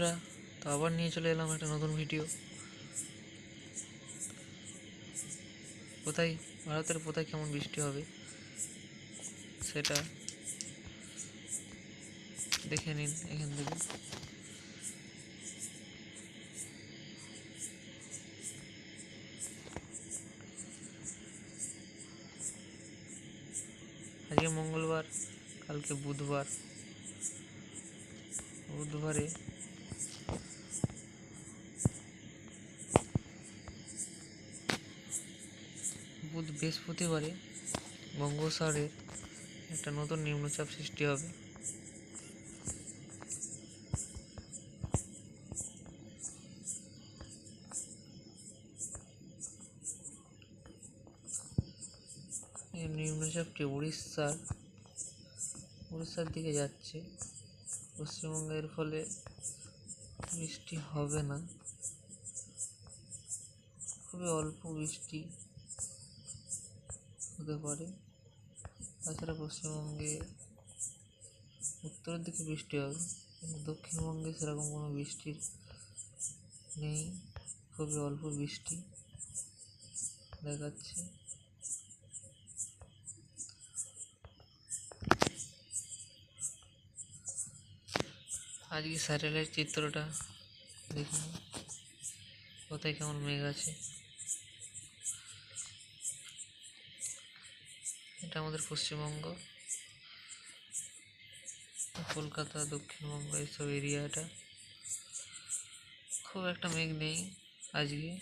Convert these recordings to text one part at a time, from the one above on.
বন্ধুরা, তো আবার নিয়ে চলে এলাম একটা নতুন ভিডিও কোথায়, ভারতের কোথায় কেমন বৃষ্টি হবে, সেটা দেখে নিন এখান থেকে। আজকে মঙ্গলবার, কালকে বুধবার। বুধবারে বুধ বৃহস্পতিবারে বঙ্গোসাগরের একটা নতুন নিম্নচাপ সৃষ্টি হবে। এই নিম্নচাপটি উড়িষ্যার উড়িষ্যার দিকে যাচ্ছে। পশ্চিমবঙ্গের ফলে বৃষ্টি হবে না। খুবই অল্প বৃষ্টি। হতে পারে। তাছাড়া পশ্চিমবঙ্গে উত্তরের দিকে বৃষ্টি হবে কিন্তু দক্ষিণবঙ্গে সেরকম কোনো বৃষ্টির নেই, খুবই অল্প বৃষ্টি দেখাচ্ছে। আজকে স্যাটেলাইট চিত্রটা দেখুন, কোথায় কেমন মেঘ আছে। এটা আমাদের পশ্চিমবঙ্গ। কলকাতা দক্ষিণবঙ্গ এইসব এরিয়াটা। খুব একটা মেঘ নেই আজকে।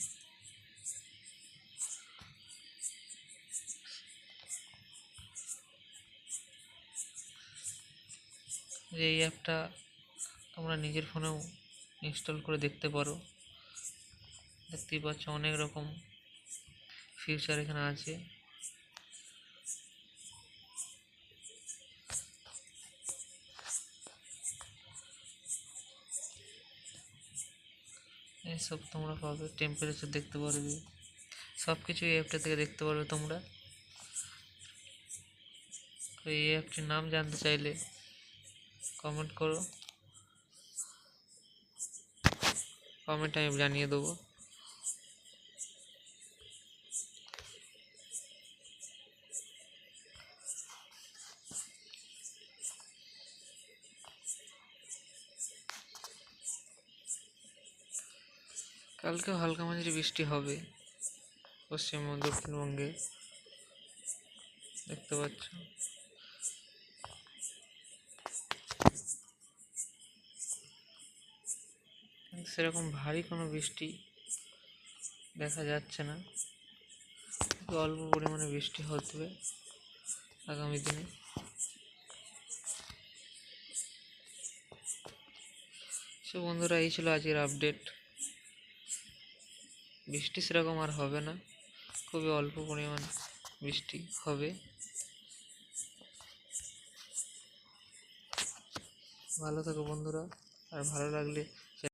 যে এই অ্যাপটা তোমরা নিজের ফোনেও ইনস্টল করে দেখতে পারো। দেখতেই পাচ্ছ অনেক রকম ফিউচার এখানে আছে। এইসব তোমরা পাবে টেম্পারেচার দেখতে পারবে। সব কিছু এই অ্যাপটা থেকে দেখতে পারবে তোমরা। এই অ্যাপটির নাম জানতে চাইলে কমেন্ট করো। কমেন্ট আমি জানিয়ে দেবো। কালকে হালকা মাঝারি বৃষ্টি হবে পশ্চিমবঙ্গ দক্ষিণবঙ্গে। দেখতে পাচ্ছ। সেরকম ভারী কোনো বৃষ্টি দেখা যাচ্ছে না। অল্প পরিমাণে বৃষ্টি হবে আগামী দিনে। সো বন্ধুরা, এই ছিল আজকের আপডেট বৃষ্টি সেরকম আর হবে না। খুবই অল্প পরিমাণ বৃষ্টি হবে। ভালো থাকো বন্ধুরা। আর ভালো লাগলে